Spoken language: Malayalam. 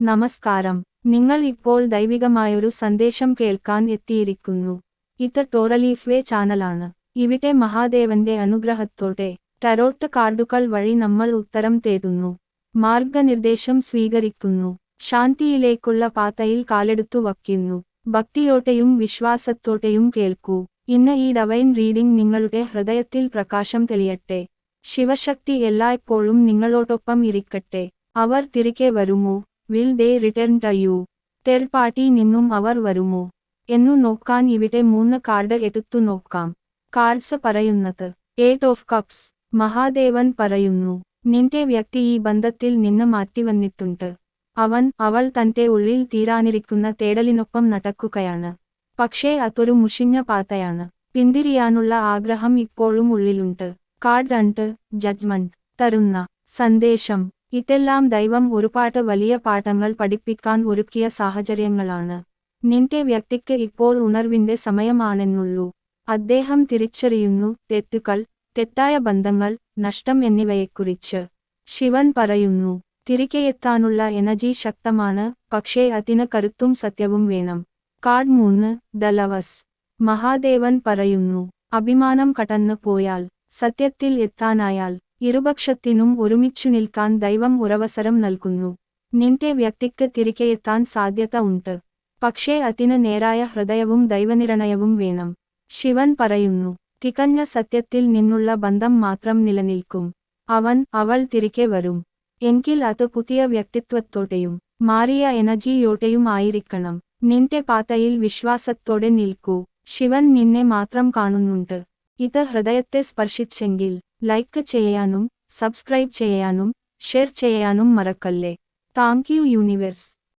നമസ്കാരം. നിങ്ങൾ ഇപ്പോൾ ദൈവികമായൊരു സന്ദേശം കേൾക്കാൻ എത്തിയിരിക്കുന്നു. ഇത് ടോറലീഫ്വേ ചാനലാണ്. ഇവിടെ മഹാദേവന്റെ അനുഗ്രഹത്തോടെ ടരോട്ട് കാർഡുകൾ വഴി നമ്മൾ ഉത്തരം തേടുന്നു. മാർഗനിർദ്ദേശം സ്വീകരിക്കുന്നു. ശാന്തിയിലേക്കുള്ള പാതയിൽ കാലെടുത്തു വയ്ക്കുന്നു. ഭക്തിയോടെയും വിശ്വാസത്തോടെയും കേൾക്കൂ. ഇന്ന് ഈ ഡവൈൻ റീഡിംഗ് നിങ്ങളുടെ ഹൃദയത്തിൽ പ്രകാശം തെളിയട്ടെ. ശിവശക്തി എല്ലായ്പ്പോഴും നിങ്ങളോടൊപ്പം ഇരിക്കട്ടെ. അവർ തിരികെ വരുമോ? Will they return to you third party നിന്നും അവർ വരുമോ? എന്നു നോക്കാൻ ഇവിടെ മൂന്ന് കാർഡ് എടുത്തു നോക്കാം. കാർഡ്സ് പറയുന്നത് എയ്റ്റ് ഓഫ് കപ്സ് മഹാദേവൻ പറയുന്നു നിന്റെ വ്യക്തി ഈ ബന്ധത്തിൽ നിന്ന് മാറ്റിവന്നിട്ടുണ്ട് അവൻ അവൾ തന്റെ ഉള്ളിൽ തീരാനിരിക്കുന്ന തേടലിനൊപ്പം നടക്കുകയാണ്. പക്ഷേ അതൊരു മുഷിഞ്ഞ പാതയാണ്. പിന്തിരിയാനുള്ള ആഗ്രഹം ഇപ്പോഴും ഉള്ളിലുണ്ട്. കാർഡ് രണ്ട് ജഡ്ജ്മെന്റ് തരുന്ന സന്ദേശം. ഇതെല്ലാം ദൈവം ഒരുപാട് വലിയ പാഠങ്ങൾ പഠിപ്പിക്കാൻ ഒരുക്കിയ സാഹചര്യങ്ങളാണ്. നിന്റെ വ്യക്തിക്ക് ഇപ്പോൾ ഉണർവിന്റെ സമയമാണെന്നുള്ളൂ. അദ്ദേഹം തിരിച്ചറിയുന്നു തെറ്റുകൾ തെറ്റായ ബന്ധങ്ങൾ നഷ്ടം എന്നിവയെക്കുറിച്ച്. ശിവൻ പറയുന്നു തിരികെയെത്താനുള്ള എനർജി ശക്തമാണ് പക്ഷേ അതിന് കരുത്തും സത്യവും വേണം. കാർഡ് മൂന്ന് ദലവസ് മഹാദേവൻ പറയുന്നു അഭിമാനം കടന്നു പോയാൽ സത്യത്തിൽ എത്താനായാൽ ഇരുപക്ഷത്തിനും ഒരുമിച്ചു നിൽക്കാൻ ദൈവം ഒരവസരം നൽകുന്നു. നിന്റെ വ്യക്തിക്ക് തിരികെയെത്താൻ സാധ്യത ഉണ്ട്. പക്ഷേ അതിന് നേരായ ഹൃദയവും ദൈവനിർണയവും വേണം. ശിവൻ പറയുന്നു തികഞ്ഞ സത്യത്തിൽ നിന്നുള്ള ബന്ധം മാത്രം നിലനിൽക്കും. അവൻ അവൾ തിരികെ വരും. എങ്കിൽ അത് പുതിയ വ്യക്തിത്വത്തോടെയും മാറിയ എനർജിയോടെയും ആയിരിക്കണം. നിന്റെ പാതയിൽ വിശ്വാസത്തോടെ നിൽക്കൂ. ശിവൻ നിന്നെ മാത്രം കാണുന്നുണ്ട്. ഇത് ഹൃദയത്തെ സ്പർശിച്ചെങ്കിൽ లైక్ చేయను సబ్స్క్రైబ్ చేయను షేర్ చేయను మరకల్లే. Thank you universe.